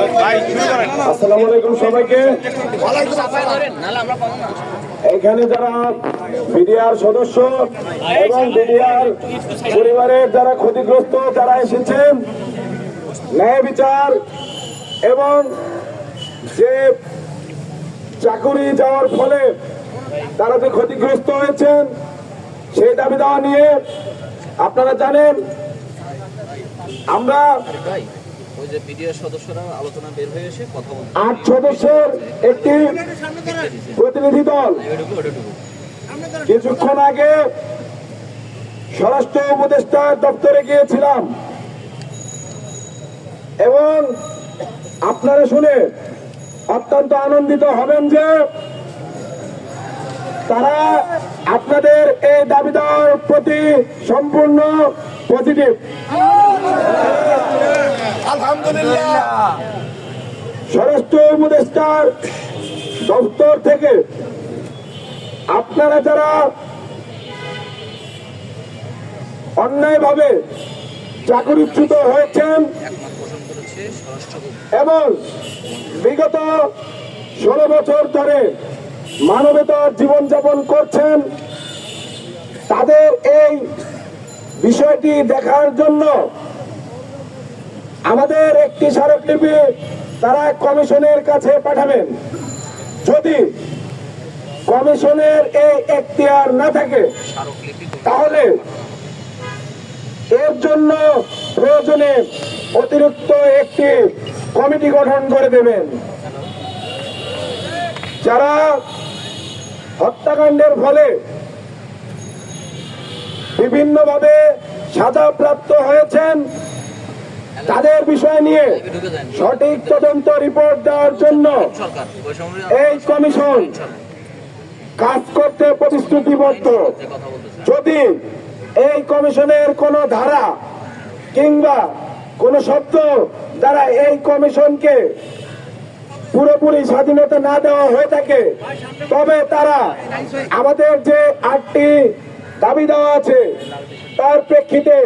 আসসালামু আলাইকুম সবাইকে। এখানে যারা বিডিআর সদস্য এবং বিডিআর পরিবারের যারা ক্ষতিগ্রস্ত যারা এসেছেন। ন্যায় বিচার এবং যে চাকুরি যাওয়ার ফলে তারা যে ক্ষতিগ্রস্ত হয়েছেন, সেই দাবি দেওয়া নিয়ে আপনারা জানেন, আমরা আট সদস্যের একটি প্রতিনিধি দল। কিছুক্ষণ আগে স্বরাষ্ট্র উপদেষ্টার দপ্তরে গিয়েছিলাম। এবং আপনারা শুনে অত্যন্ত আনন্দিত হবেন যে তারা আপনাদের এই দাবিদার প্রতি সম্পূর্ণ পজিটিভ স্বরাষ্ট্র উপদেষ্টার দপ্তর থেকে আপনারা যারা অন্যায়ভাবে চাকরিচ্যুত হয়েছেন এবং বিগত ষোলো বছর ধরে মানবেতর জীবনযাপন করছেন, তাদের এই বিষয়টি দেখার জন্য আমাদের একটি স্মারকলিপি তারা কমিশনের কাছে পাঠাবেন। যদি কমিশনের এই এখতিয়ার না থাকে, তাহলে এর জন্য প্রয়োজনে অতিরিক্ত একটি কমিটি গঠন করে দেবেন। যারা হত্যাকাণ্ডের ফলে বিভিন্নভাবে সাজাপ্রাপ্ত হয়েছেন তাদের বিষয় নিয়ে সঠিক তদন্ত রিপোর্ট দেওয়ার জন্য এই কমিশন কাজ করতে প্রতিশ্রুতিবদ্ধ। যদি এই কমিশনের কোন ধারা কিংবা কোন শব্দ দ্বারা এই কমিশনকে পুরোপুরি স্বাধীনতা না দেওয়া হয়ে থাকে, তবে তারা আমাদের যে আটটি দাবি দেওয়া আছে, তার প্রেক্ষিতে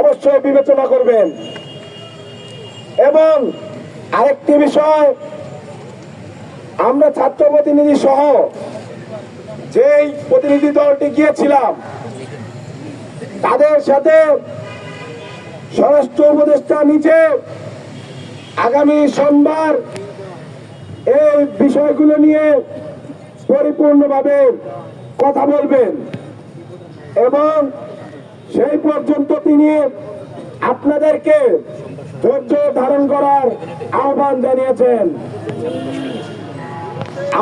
অবশ্যই বিবেচনা করবেন। এবং আরেকটি বিষয়, আমরা ছাত্র প্রতিনিধি সহ যেই প্রতিনিধি দলটি গিয়েছিলাম, তাদের সাথে স্বরাষ্ট্র উপদেষ্টা নিচে আগামী সোমবার এই বিষয়গুলো নিয়ে পরিপূর্ণভাবে কথা বলবেন এবং সেই পর্যন্ত তিনি আপনাদেরকে ধৈর্য ধারণ করার আহ্বান জানিয়েছেন।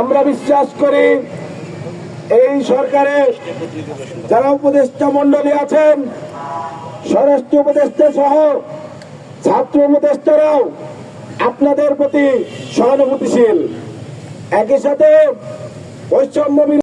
আমরা বিশ্বাস করি এই সরকারের যারা উপদেষ্টা মন্ডলী আছেন, স্বরাষ্ট্র উপদেষ্টা সহ ছাত্র উপদেষ্টারাও আপনাদের প্রতি সহানুভূতিশীল। একই সাথে বৈষম্য